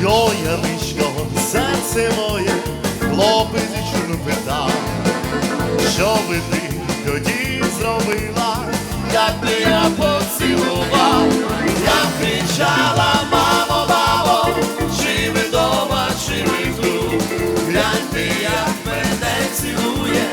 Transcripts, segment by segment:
Йо, Яничко, серце моє, хлопець чуну питав, що би ти тоді зробила, як би я поцілував, я кричала, мамо, мамо, чи ви дома, чи ви тут, гляньте, як мене цілує,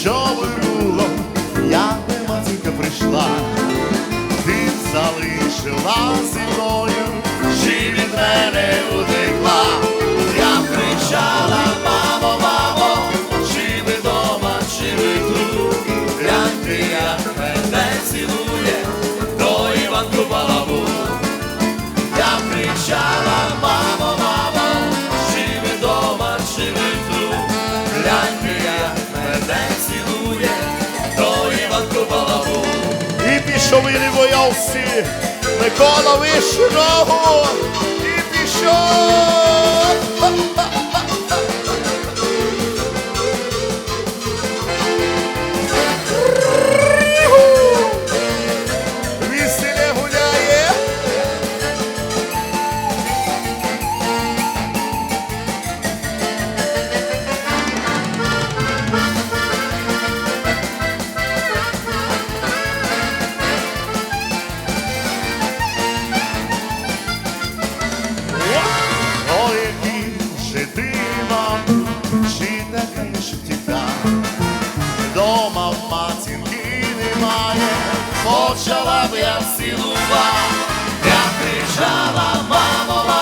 що би було, якби матінка прийшла, ти залишила зі мною, І не боявся, Микола вище ногу, і пішов. Дома в матінки немає, почала б я цілував, я кричала, мамо,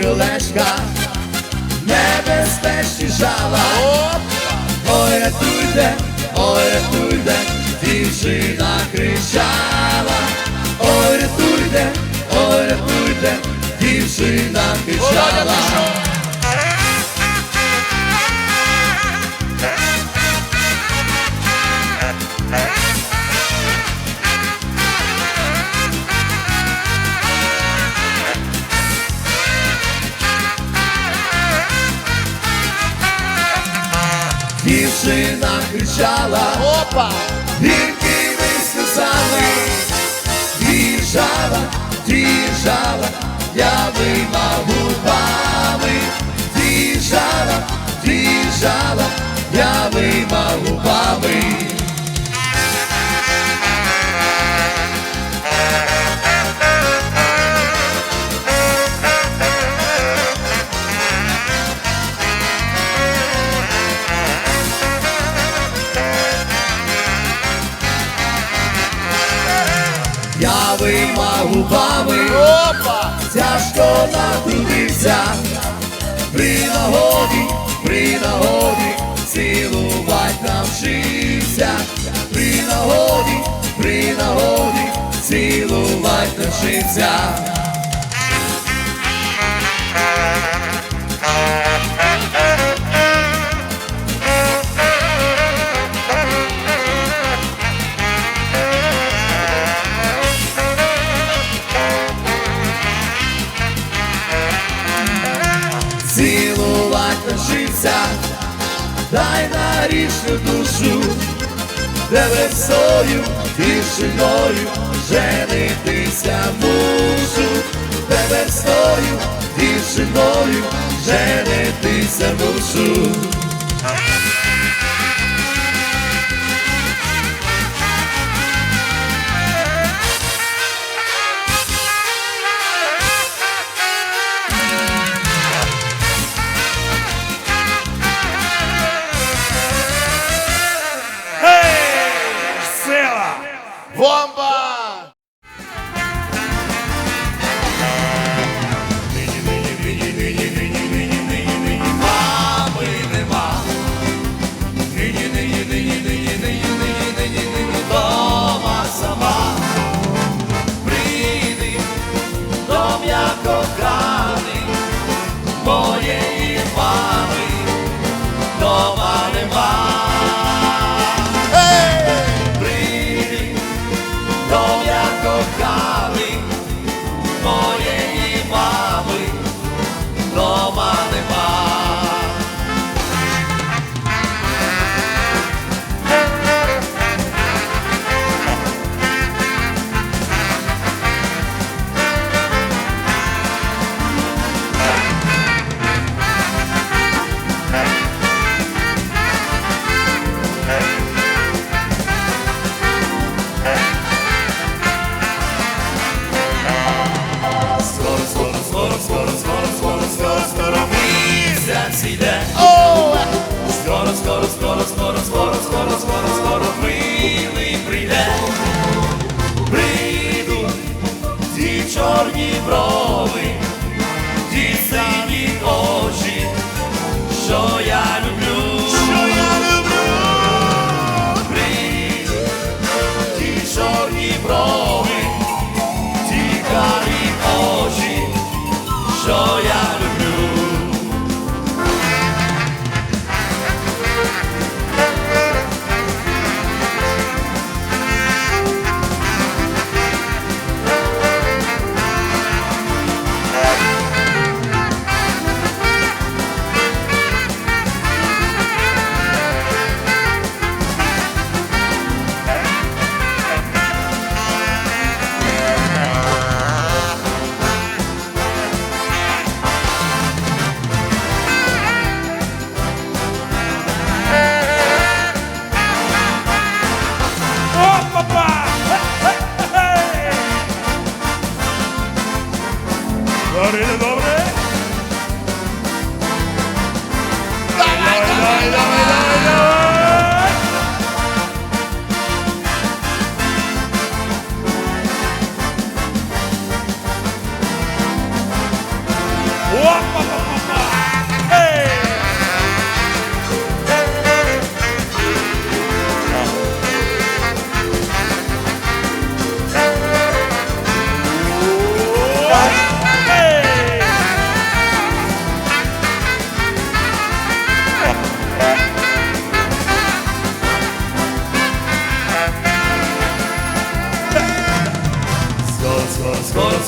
крилечка, небезпечні жала. Ой, рятуйте, дівчина кричала. Ой, рятуйте, ой, Кричала, опа, гіркими сльозами, Діжала, діжала, я вима губами, Діжала, діжала, я вима губами. голими губами, Опа! тяжко натрудився, при нагоді, при нагоді, цілувать навчився, при нагоді, при нагоді, цілувать навчився. тобою вішиною женитися мушу, тебе встою вішиною женитися мушу. Бомба! Kocany mojej mamy, to mamy.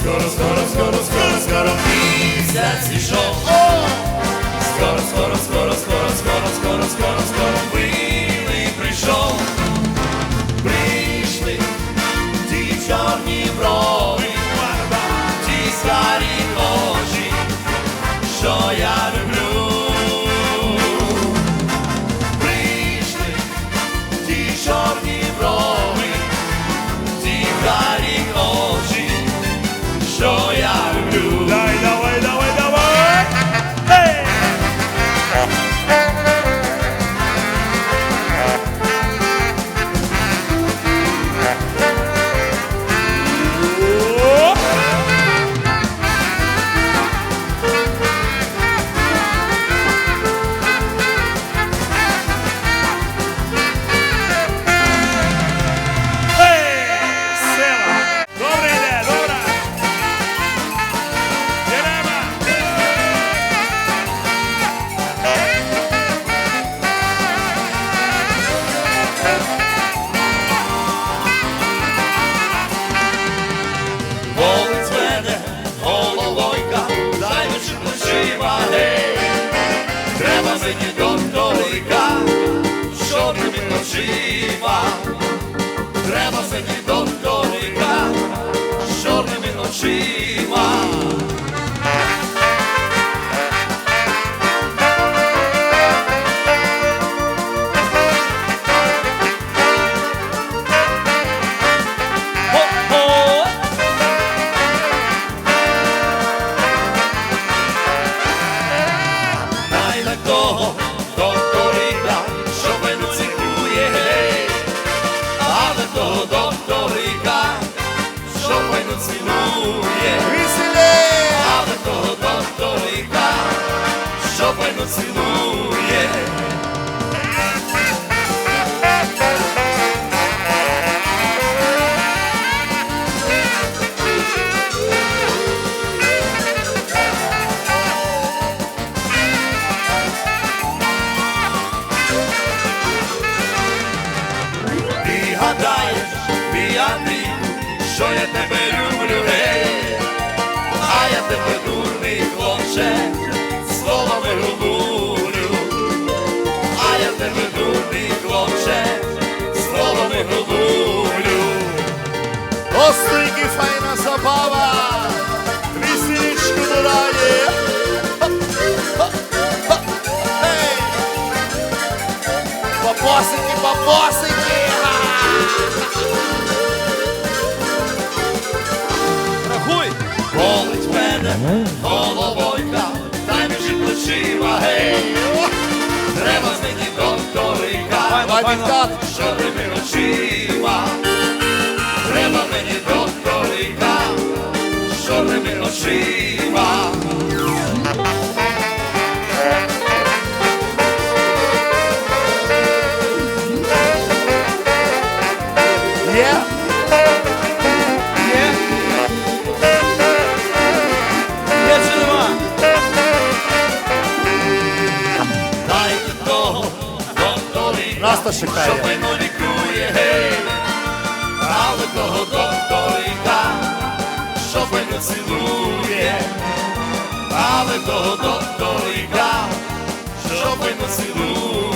скоро, скоро, скоро, скоро, скоро місяць ішов. Скоро, скоро, скоро, скоро, скоро, скоро, скоро, скоро білий прийшов. Прийшли ті чорні брови, ті старі ніжно цілує. Ти гадаєш, мій Андрій, що я тебе. Треба знайти докторика, що тими очима. Треба мені докторика, що тими очима. літо шукає. Шопину лікує, гей, праведного докторика, шопину цілує, але праведного докторика, шопину цілує.